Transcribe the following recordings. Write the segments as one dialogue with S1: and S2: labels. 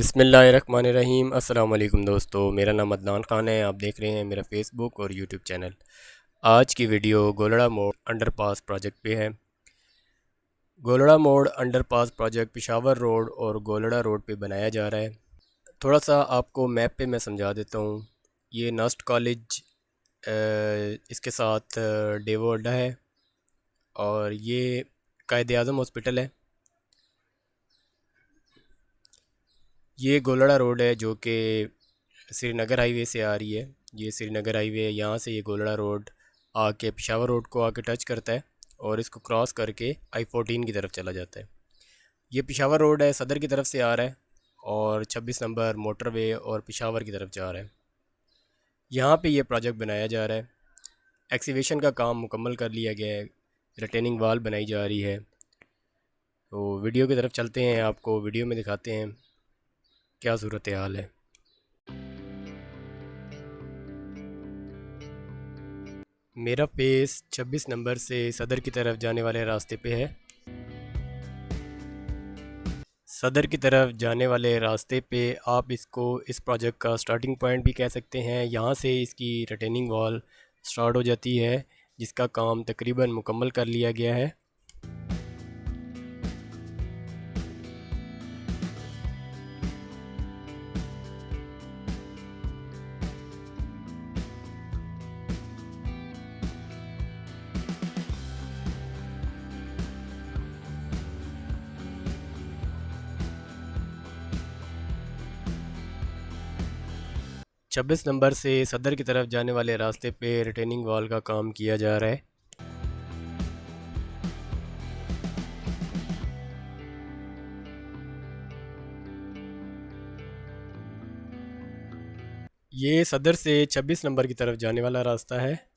S1: बिसमीम अल्लाम दोस्तों, मेरा नाम अदनान ख़ान है। आप देख रहे हैं मेरा फ़ेसबुक और यूट्यूब चैनल आज की वीडियो गोलड़ा मोड़ अंडरपास प्रोजेक्ट पे है। गोलड़ा मोड़ अंडरपास प्रोजेक्ट पिशावर रोड और गोलड़ा रोड पे बनाया जा रहा है। थोड़ा सा आपको मैप पे मैं समझा देता हूँ। ये नस्ट कॉलेज इसके साथ डेवो अड्डा है। और ये कायद अज़म हॉस्पिटल है। ये गोलड़ा रोड है, जो कि श्रीनगर हाईवे से आ रही है। ये श्रीनगर हाईवे है, यहाँ से ये गोलड़ा रोड आके, पिशावर रोड को आके टच करता है और इसको क्रॉस करके आई फोर्टीन की तरफ़ चला जाता है। ये पिशावर रोड है, सदर की तरफ़ से आ रहा है और 26 नंबर मोटरवे और पिशावर की तरफ़ जा रहा है। यहाँ पे ये प्रोजेक्ट बनाया जा रहा है। एक्सीवेशन का काम मुकम्मल कर लिया गया है। रिटेनिंग वाल बनाई जा रही है। तो वीडियो की तरफ़ चलते हैं, आपको वीडियो में दिखाते हैं। क्या सूरत हाल है? मेरा फेस 26 नंबर से सदर की तरफ़ जाने वाले रास्ते पे है। सदर की तरफ़ जाने वाले रास्ते पे आप इसको इस प्रोजेक्ट का स्टार्टिंग पॉइंट भी कह सकते हैं। यहाँ से इसकी रिटेनिंग वॉल स्टार्ट हो जाती है, जिसका काम तकरीबन मुकम्मल कर लिया गया है। छब्बीस नंबर से सदर की तरफ़ जाने वाले रास्ते पे रिटेनिंग वॉल का काम किया जा रहा है। ये सदर से 26 नंबर की तरफ़ जाने वाला रास्ता है।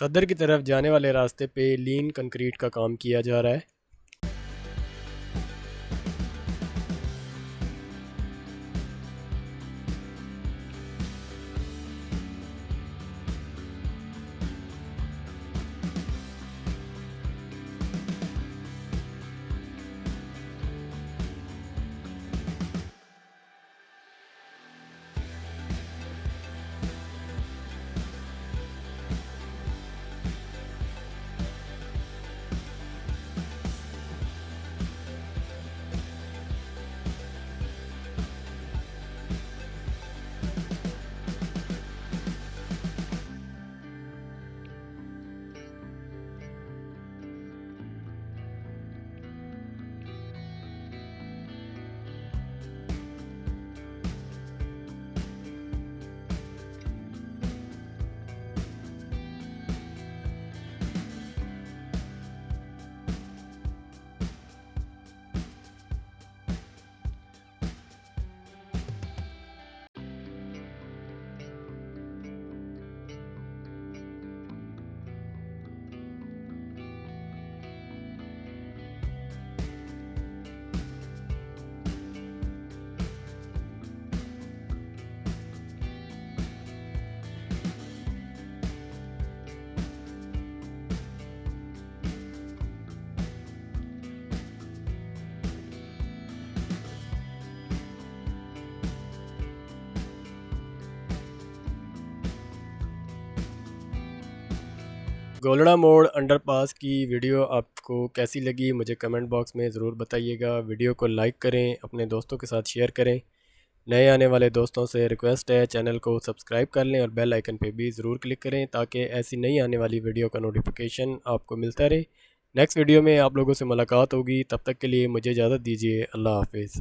S1: सदर की तरफ़ जाने वाले रास्ते पे लीन कंक्रीट का काम किया जा रहा है। गोलड़ा मोड़ अंडरपास की वीडियो आपको कैसी लगी, मुझे कमेंट बॉक्स में ज़रूर बताइएगा। वीडियो को लाइक करें, अपने दोस्तों के साथ शेयर करें। नए आने वाले दोस्तों से रिक्वेस्ट है, चैनल को सब्सक्राइब कर लें और बेल आइकन पे भी ज़रूर क्लिक करें ताकि ऐसी नई आने वाली वीडियो का नोटिफिकेशन आपको मिलता रहे। नेक्स्ट वीडियो में आप लोगों से मुलाकात होगी, तब तक के लिए मुझे इजाज़त दीजिए, अल्लाह हाफिज़।